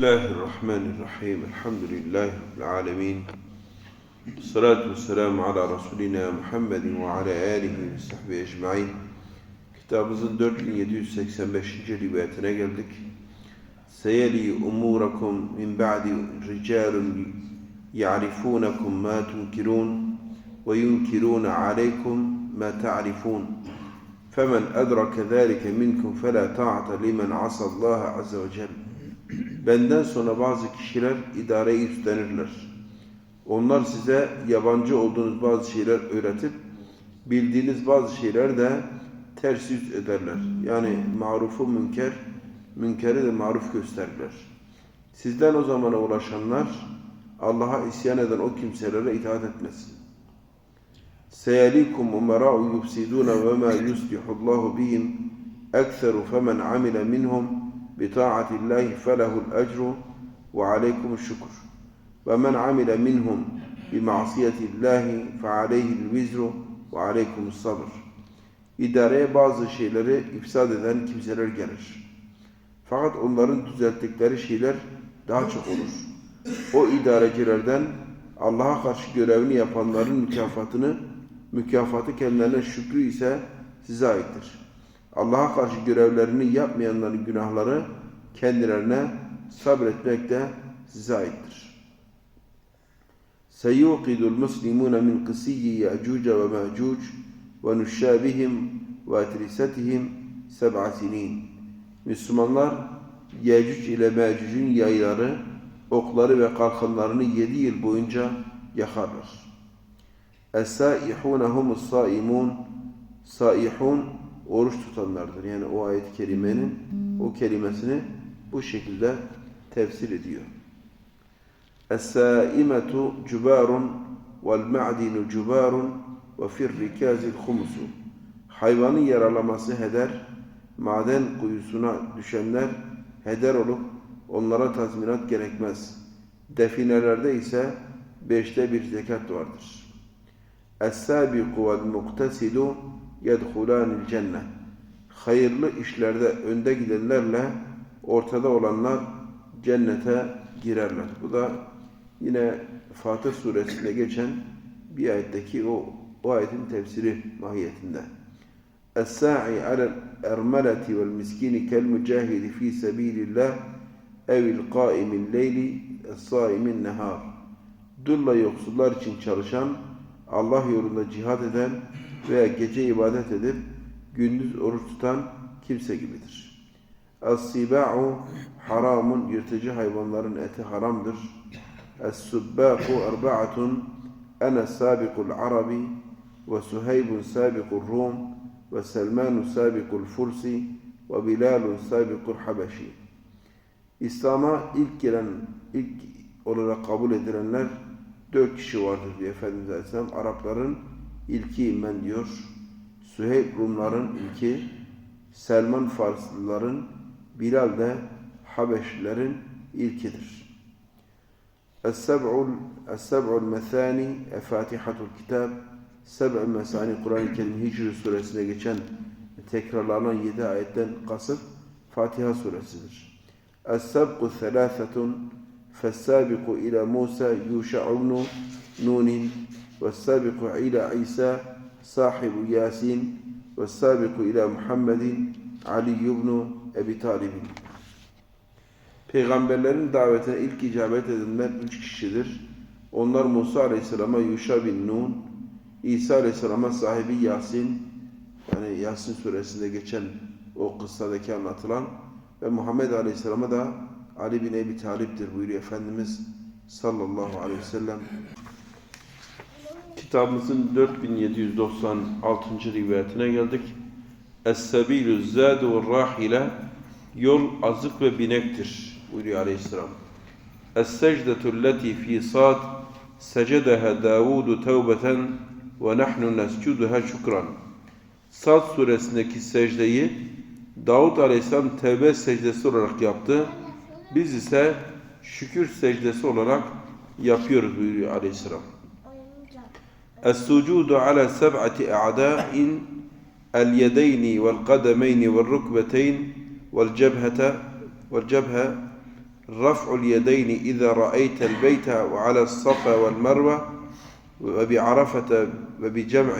بسم الله الرحمن الرحيم الحمد لله رب العالمين الصلاة والسلام على رسولنا محمد وعلى آله وصحبه أجمعين كتاب زندرت لن يدوس سكسن بشجر رباتنا قلدك سيلي أموركم من بعد رجال يعرفونكم ما تنكرون وينكرون عليكم ما تعرفون فمن أدرك ذلك منكم فلا تعطى لمن عصى الله عز وجل Benden sonra bazı kişiler idareyi üstlenirler. Onlar size yabancı olduğunuz bazı şeyler öğretip bildiğiniz bazı şeyler de ters yüz ederler. Yani marufu münker, münkeri de maruf gösterirler. Sizden o zamana ulaşanlar Allah'a isyan eden o kimselere itaat etmesin. Seyalikum umara'u yufsiduna ve ma yuslihullahu bihim ekseru femen amile minhum بطاعة الله فله الأجر وعليكم الشكر ومن عمل منهم بمعصية الله فعليه الوزر وعليكم الصبر İdareye bazı şeyleri ifsad eden kimseler gelir. Fakat onların düzelttikleri şeyler daha çok olur. O idarecilerden Allah'a karşı görevini yapanların mükafatını, mükafatı kendilerine şükrü ise size aittir. Allah'a karşı görevlerini yapmayanların günahları kendilerine sabretmek de size aittir. Qisiyyi ya'cuc ve ma'cuc ve nuşşabihim ve etrisatihim seb'a sinin. Müslümanlar Yecüc ile Mecüc'ün yayları, okları ve kalkanlarını yedi yıl boyunca yakarlar. Es-saihûne humus saimun Saihun oruç tutanlardır. Yani o ayet-i kerimenin o kelimesini bu şekilde tefsir ediyor. Es-saimetu cubarun vel ma'dinu cubarun ve fir rikazil humusu. Hayvanın yaralaması heder, maden kuyusuna düşenler heder olup onlara tazminat gerekmez. Definelerde ise beşte bir zekat vardır. Es-sabiqu vel muktesidu yedhulanil cennet. Hayırlı işlerde önde gidenlerle ortada olanlar cennete girerler. Bu da yine Fatih suresinde geçen bir ayetteki o, o ayetin tefsiri mahiyetinde. Es-sa'i alel ermeleti vel miskini kel mücahidi fi sebilillah evil qaimin leyli es-saimin nehar. Dulla yoksullar için çalışan, Allah yolunda cihad eden veya gece ibadet edip gündüz oruç tutan kimse gibidir. Es-siba'u haramun yırtıcı hayvanların eti haramdır. Es-subbaqu erba'atun ana sabiqul arabi ve suheybun sabiqul rum ve selmanu sabiqul fursi ve bilalun sabiqul habeşi. İslam'a ilk gelen, ilk olarak kabul edilenler dört kişi vardır diye Efendimiz Aleyhisselam. Arapların ilkiyim ben diyor. Süheyb Rumların ilki, Selman Farslıların, Bilal de Habeşlilerin ilkidir. Es-Seb'ul Methani E-Fatihatul Kitab Seb'ul Mesani Kur'an-ı Kerim Hicr suresine geçen tekrarlanan yedi ayetten kasıt Fatiha suresidir. Es-Seb'u Selâfetun Fes-Sâbiku ila Musa Yuşa'u Nunin والسابق إلى عيسى صاحب ياسين والسابق إلى محمد علي بن Ebi Talib'in. Peygamberlerin davetine ilk icabet edenler üç kişidir. Onlar Musa Aleyhisselam'a Yuşa bin Nun, İsa Aleyhisselam'a sahibi Yasin, yani Yasin suresinde geçen o kıssadaki anlatılan ve Muhammed Aleyhisselam'a da Ali bin Ebi Talip'tir buyuruyor Efendimiz sallallahu aleyhi ve sellem. Kitabımızın 4796. rivayetine geldik. Es-sebilü zâdu rahile Yol azık ve binektir buyuruyor aleyhisselam. Es-secdetu lleti fi sad secedeha Davudu tevbeten ve nahnu nescuduha şükran. Sad suresindeki secdeyi Davud aleyhisselam tevbe secdesi olarak yaptı. Biz ise şükür secdesi olarak yapıyoruz buyuruyor aleyhisselam. السجود على سبعة أعداء اليدين والقدمين والركبتين والجبهة والجبهة رفع اليدين إذا رأيت البيت وعلى الصفا والمروة وبعرفة وبجمع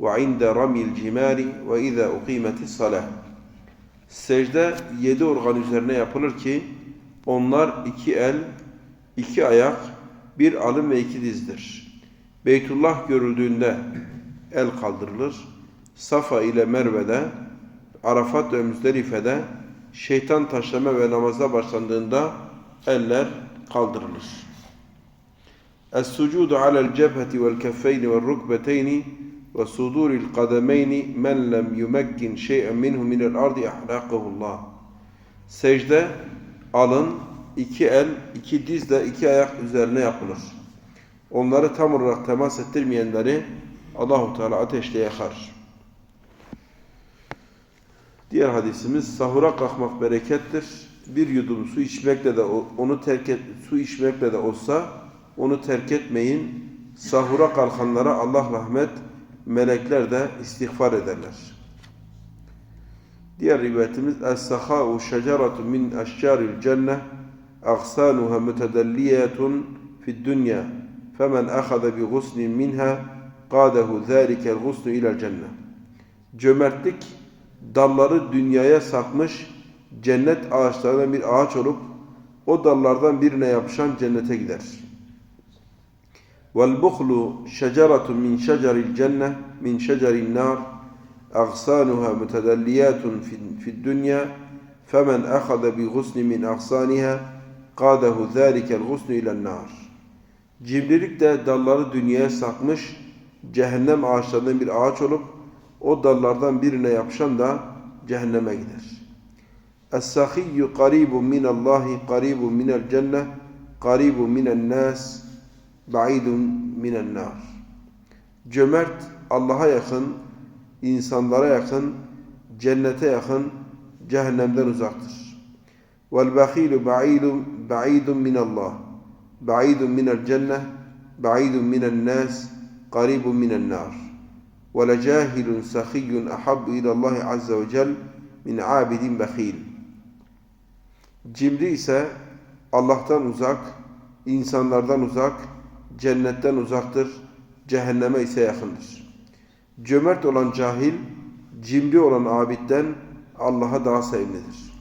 وعند رمي الجمال وإذا أقيمت الصلاة السجدة يدور organizerine yapılır ki onlar iki el iki ayak bir alın ve iki dizdir. Beytullah görüldüğünde el kaldırılır. Safa ile Merve'de, Arafat ve Müzdelife'de şeytan taşlama ve namaza başlandığında eller kaldırılır. Es-sucudu alel cebheti vel keffeyni vel rukbeteyni ve suduril kademeyni men lem yumekkin şey'en minhu minel ardi ahlakahullah. Secde alın, iki el, iki dizle iki ayak üzerine yapılır onları tam olarak temas ettirmeyenleri Allahu Teala ateşte yakar. Diğer hadisimiz sahura kalkmak berekettir. Bir yudum su içmekle de onu terk et, su içmekle de olsa onu terk etmeyin. Sahura kalkanlara Allah rahmet, melekler de istiğfar ederler. Diğer rivayetimiz Es-sahâ'u şeceratu min eşcâril cenneh agsanuha mütedelliyetun fid dünya فمن أخذ بغصن منها قاده ذلك الغصن إلى الجنة Cömertlik dalları dünyaya sakmış cennet ağaçlarından bir ağaç olup o dallardan birine yapışan cennete gider. وَالْبُخْلُ شَجَرَةٌ مِنْ شَجَرِ الْجَنَّةِ مِنْ شَجَرِ النَّارِ أغصانها متدليات في الدنيا فمن أخذ بغصن من أغصانها قاده ذلك الغصن إلى النار Cimrilik de dalları dünyaya sakmış, cehennem ağaçlarından bir ağaç olup o dallardan birine yapışan da cehenneme gider. Es-sahiyyu qaribun minallahi qaribun minel cenne qaribun minen nas ba'idun minen nar. Cömert Allah'a yakın, insanlara yakın, cennete yakın, cehennemden uzaktır. Vel bahilu ba'idun ba'idun minallah. Ba'idun minel cenneh, ba'idun minel nas, qaribun minel nar. Ve le cahilun sahiyyun ahabbu ilallahi azze ve cel min abidin bekhil. Cimri ise Allah'tan uzak, insanlardan uzak, cennetten uzaktır, cehenneme ise yakındır. Cömert olan cahil, cimri olan abidden Allah'a daha sevimlidir.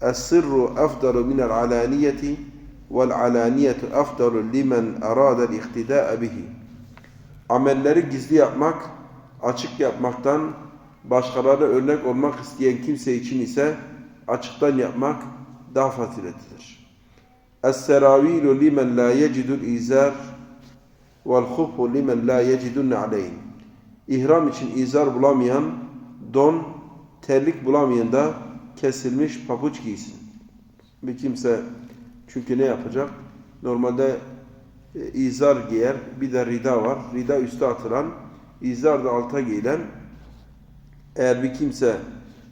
Es-sırru efdalu minel alaniyeti alaniyetu efdalu limen aradel ihtidâe bihi. Amelleri gizli yapmak, açık yapmaktan başkalarına örnek olmak isteyen kimse için ise açıktan yapmak daha faziletlidir. Limen la yecidul izar vel khubhu limen la yecidun aleyhin. İhram için izar bulamayan, don, terlik bulamayan da kesilmiş papuç giysin. Bir kimse çünkü ne yapacak? Normalde e, izar giyer, bir de rida var. Rida üste atılan, izar da alta giyilen. Eğer bir kimse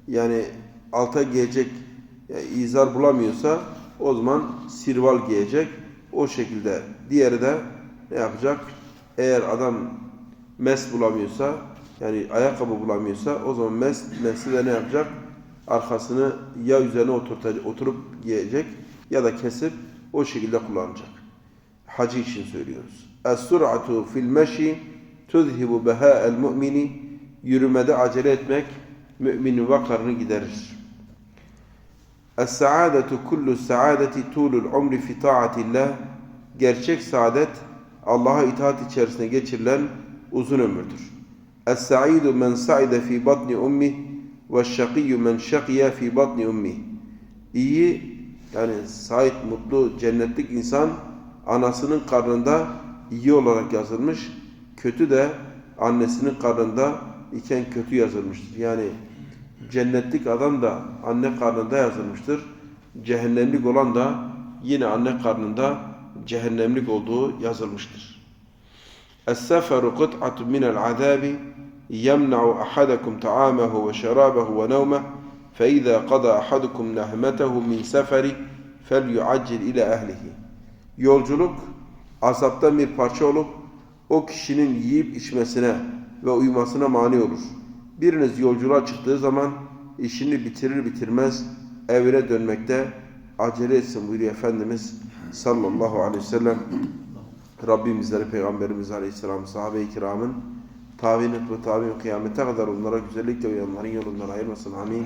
yani alta giyecek yani izar bulamıyorsa o zaman sirval giyecek. O şekilde. Diğeri de ne yapacak? Eğer adam mes bulamıyorsa yani ayakkabı bulamıyorsa o zaman mes, mesi de ne yapacak? Arkasını ya üzerine oturup giyecek ya da kesip o şekilde kullanacak. Hacı için söylüyoruz. Es-sur'atu fil meşi tuzhibu beha'el mu'mini yürümede acele etmek müminin vakarını giderir. Es-saadetu kullu saadeti tulul umri fi taatillah gerçek saadet Allah'a itaat içerisinde geçirilen uzun ömürdür. Es-saidu men sa'ide fi batni ummi ve şakiyyu men şakiye fi batni ummi. İyi yani sait, mutlu, cennetlik insan anasının karnında iyi olarak yazılmış, kötü de annesinin karnında iken kötü yazılmıştır. Yani cennetlik adam da anne karnında yazılmıştır. Cehennemlik olan da yine anne karnında cehennemlik olduğu yazılmıştır. Es-seferu kut'atun minel azabi yemna'u ahadakum ta'amahu ve فإذا قضى أحدكم نهمته من سفر فليعجل إلى أهله Yolculuk azaptan bir parça olup o kişinin yiyip içmesine ve uyumasına mani olur. Biriniz yolculuğa çıktığı zaman işini bitirir bitirmez evine dönmekte acele etsin buyuruyor Efendimiz sallallahu aleyhi ve sellem. Rabbim bizleri Peygamberimiz Aleyhisselam sahabe-i kiramın tavinat ve tavin kıyamete kadar onlara güzellikle uyanların yolundan ayırmasın. Amin.